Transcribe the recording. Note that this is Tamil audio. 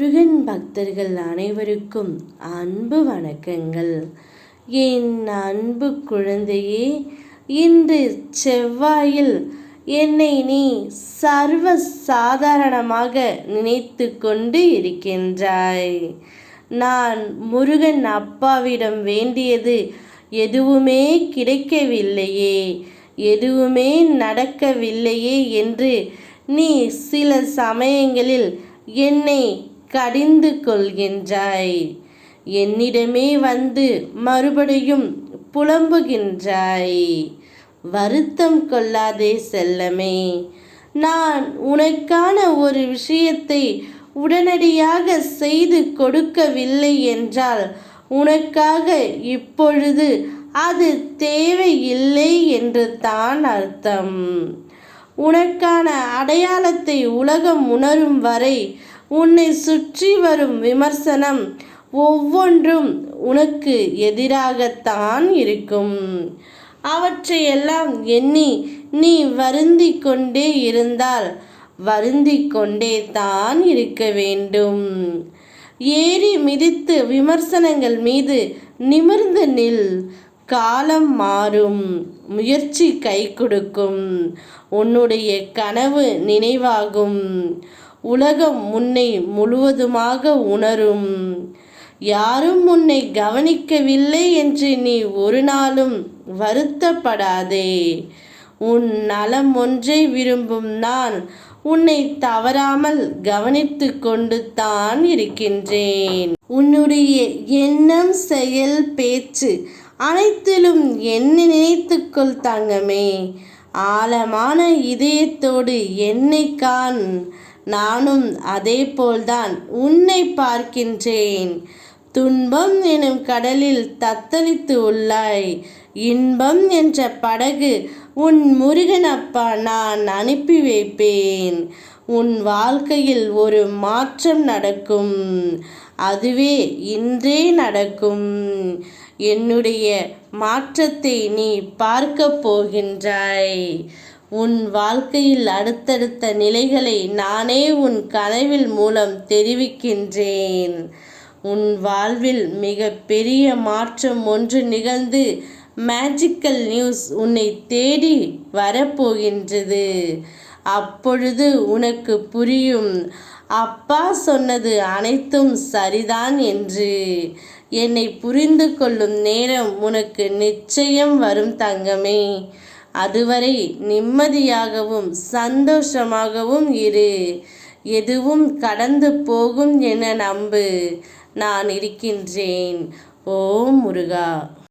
முருகன் பக்தர்கள் அனைவருக்கும் அன்பு வணக்கங்கள். என் அன்பு குழந்தையே இன்று செவ்வாயில் என்னை நீ சர்வ சாதாரணமாக நினைத்து கொண்டு இருக்கின்றாய். நான் முருகன் அப்பாவிடம் வேண்டியது எதுவுமே கிடைக்கவில்லையே எதுவுமே நடக்கவில்லையே என்று நீ சில சமயங்களில் என்னை கடிந்து கொள்கின்றாய். என்னிடமே வந்து மறுபடியும் புலம்புகின்றாய். வருத்தம் கொள்ளாதே செல்லமே. நான் உனக்கான ஒரு விஷயத்தை உடனடியாக செய்து கொடுக்கவில்லை என்றால் உனக்காக இப்பொழுது அது தேவையில்லை என்று தான் அர்த்தம். உனக்கான அடையாளத்தை உலகம் உணரும் வரை உன்னை சுற்றி வரும் விமர்சனம் ஒவ்வொன்றும் உனக்கு எதிராகத்தான் இருக்கும். அவற்றையெல்லாம் எண்ணி நீ வருந்தி கொண்டே இருந்தால் வருந்தி கொண்டே தான் இருக்க வேண்டும். ஏறி மிதித்து விமர்சனங்கள் மீது நிமிர்ந்து நில். காலம் மாறும். முயற்சி கை கொடுக்கும். உன்னுடைய கனவு நினைவாகும். உலகம் உன்னை முழுவதுமாக உணரும். யாரும் உன்னை கவனிக்கவில்லை என்று நீ ஒரு நாளும் வருத்தப்படாதே. உன் நலம் ஒன்றை விரும்பும் நான் உன்னை தவறாமல் கவனித்து கொண்டு தான் இருக்கின்றேன். உன்னுடைய எண்ணம் செயல் பேச்சு அனைத்திலும் என்னை நினைத்துக்கொள் தங்கமே. ஆழமான இதயத்தோடு என்னை காண். நானும் அதே போல்தான் உன்னை பார்க்கின்றேன். துன்பம் எனும் கடலில் தத்தளித்து உள்ளாய். இன்பம் என்ற படகு உன் முருகன் அப்பா நான் அனுப்பி வைப்பேன். உன் வாழ்க்கையில் ஒரு மாற்றம் நடக்கும். அதுவே இன்றே நடக்கும். என்னுடைய மாற்றத்தை நீ பார்க்க போகின்றாய். உன் வாழ்க்கையில் அடுத்தடுத்த நிலைகளை நானே உன் கனவில் மூலம் தெரிவிக்கின்றேன். உன் வாழ்வில் மிக பெரிய மாற்றம் ஒன்று நிகழ்ந்து மேஜிக்கல் நியூஸ் உன்னை தேடி வரப்போகின்றது. அப்பொழுது உனக்கு புரியும். அப்பா சொன்னது அனைத்தும் சரிதான் என்று. என்னை புரிந்து கொள்ளும் நேரம் உனக்கு நிச்சயம் வரும் தங்கமே. அதுவரை நிம்மதியாகவும் சந்தோஷமாகவும் இரு. எதுவும் கடந்து போகும் என நம்பு. நான் இருக்கின்றேன். ஓ முருகா.